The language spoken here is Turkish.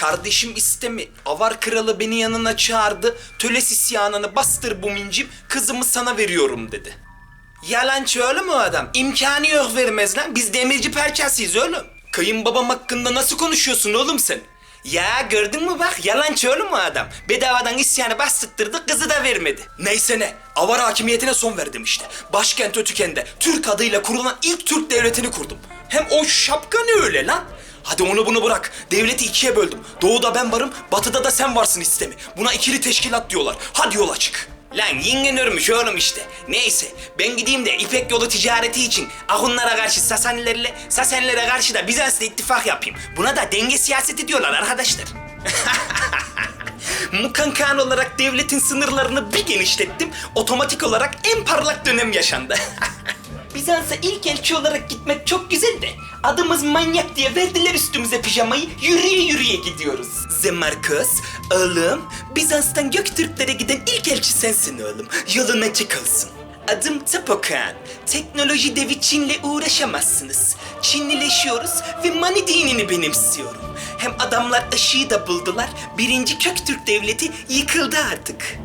Kardeşim istemi. Avar kralı beni yanına çağırdı. Töles isyanını bastır bu mincim. Kızımı sana veriyorum dedi. Yalancı oğlum o adam. İmkanı yok vermez lan. Biz demirci perçasıyız oğlum. Kayınbabam hakkında nasıl konuşuyorsun oğlum sen? Ya gördün mü bak yalancı oğlum o adam. Bedavadan isyanı bastırttırdı kızı da vermedi. Neyse ne. Avar hakimiyetine son verdim işte. Başkent Ötüken'de Türk adıyla kurulan ilk Türk devletini kurdum. Hem o şapka ne öyle lan? Hadi onu bunu bırak. Devleti ikiye böldüm. Doğuda ben varım, batıda da sen varsın istemi. Buna ikili teşkilat diyorlar. Hadi yola çık. Lan yengen örmüş oğlum işte. Neyse ben gideyim de İpek yolu ticareti için Ahunlara karşı Sasanilerle, Sasanilere karşı da Bizans'la ittifak yapayım. Buna da denge siyaseti diyorlar arkadaşlar. Mukankan olarak devletin sınırlarını bir genişlettim. Otomatik olarak en parlak dönem yaşandı. Bizans'a ilk elçi olarak gitmek çok güzel de adımız manyak diye verdiler üstümüze pijamayı yürüye yürüye gidiyoruz. Zemarkos oğlum Bizans'tan Göktürklere giden ilk elçi sensin oğlum yolun açık olsun. Adım Tapokan. Teknoloji devi Çin'le uğraşamazsınız. Çinlileşiyoruz ve Mani dinini benimsiyorum. Hem adamlar ışığı da buldular. Birinci Köktürk devleti yıkıldı artık.